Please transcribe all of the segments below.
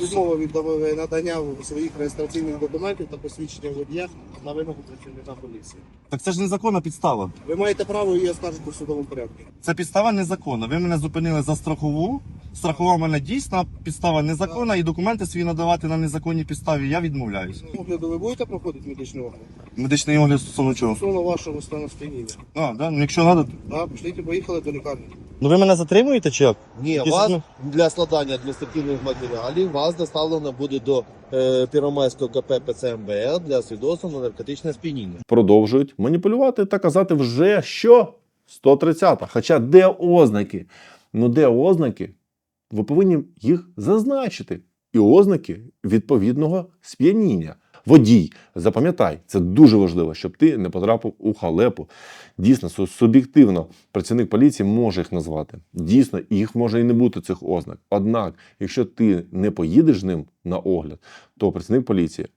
Відмова від надання своїх реєстраційних документів та посвідчення водія на вимогу працівника поліції. Так це ж незаконна підстава. Ви маєте право її оскаржити в судовому порядку. Це підстава незаконна. Ви мене зупинили за страхову. Страхова мене дійсна, підстава незаконна, і документи свої надавати на незаконній підставі. Я відмовляюсь. Огляду ви будете проходити медичний огляд? Медичний огляд стосовно чого? Стосовно вашого стану сп'яніння. А, да? ну якщо треба. Да, пошліть поїхали до лікарні. Ну ви мене затримуєте чи як? Ні, Якісь вас одно- для складання адміністративних матеріалів вас доставлено буде до е, Первомайського КП ПЦМБР для свідоцтва на наркотичне сп'яніння. продовжують маніпулювати та казати вже що 130. Хоча де ознаки? Ну де ознаки? Ви повинні їх зазначити. І ознаки відповідного сп'яніння. Водій, запам'ятай, це дуже важливо, щоб ти не потрапив у халепу. Дійсно, суб'єктивно працівник поліції може їх назвати. Дійсно, їх може і не бути цих ознак. Однак, якщо ти не поїдеш з ним на огляд, то працівник поліції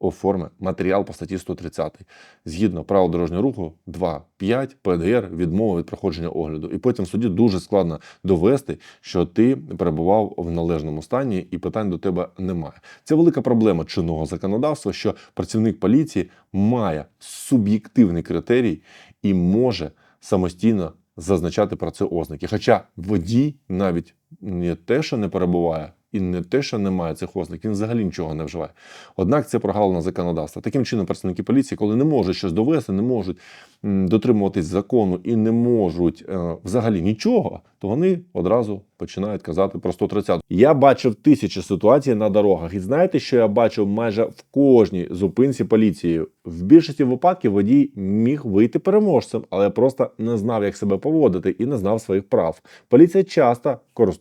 оформить матеріал по статті 130. Згідно правил дорожнього руху 2.5 ПДР відмова від проходження огляду. І потім суді дуже складно довести, що ти перебував в належному стані і питань до тебе немає. Це велика проблема чинного законодавства, що працівник поліції має суб'єктивний критерій і може самостійно зазначати про це ознаки. Хоча водій навіть не те, що не перебуває, і не те, що немає цих ознак, він взагалі нічого не вживає. Однак це прогалина законодавства. Таким чином, працівники поліції, коли не можуть щось довести, не можуть дотримуватись закону і не можуть е, взагалі нічого, то вони одразу починають казати про 130. Я бачив тисячі ситуацій на дорогах, і знаєте, що я бачив майже в кожній зупинці поліції. В більшості випадків водій міг вийти переможцем, але просто не знав, як себе поводити і не знав своїх прав. Поліція часто користується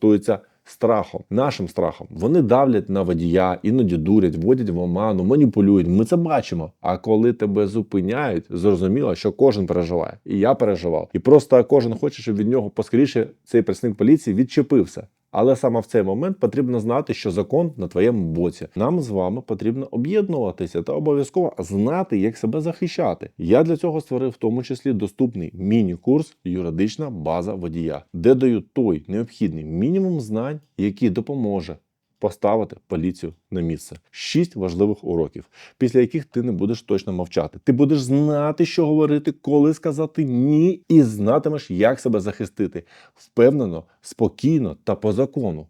страхом, нашим страхом. Вони давлять на водія, іноді дурять, вводять в оману, маніпулюють. Ми це бачимо. А коли тебе зупиняють, зрозуміло, що кожен переживає. І я переживав. І просто кожен хоче, щоб від нього поскоріше цей представник поліції відчепився. Але саме в цей момент потрібно знати, що закон на твоєму боці. Нам з вами потрібно об'єднуватися та обов'язково знати, як себе захищати. Я для цього створив в тому числі доступний міні-курс Юридична база водія, де даю той необхідний мінімум знань, який допоможе поставити поліцію на місце. Шість важливих уроків, після яких ти не будеш точно мовчати. Ти будеш знати, що говорити, коли сказати ні, і знатимеш, як себе захистити впевнено, спокійно та по закону.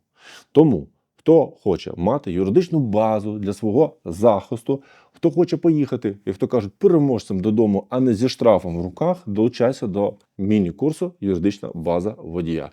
Тому. Хто хоче мати юридичну базу для свого захисту, хто хоче поїхати, як то кажуть, переможцем додому, а не зі штрафом в руках, долучайся до міні-курсу Юридична база водія.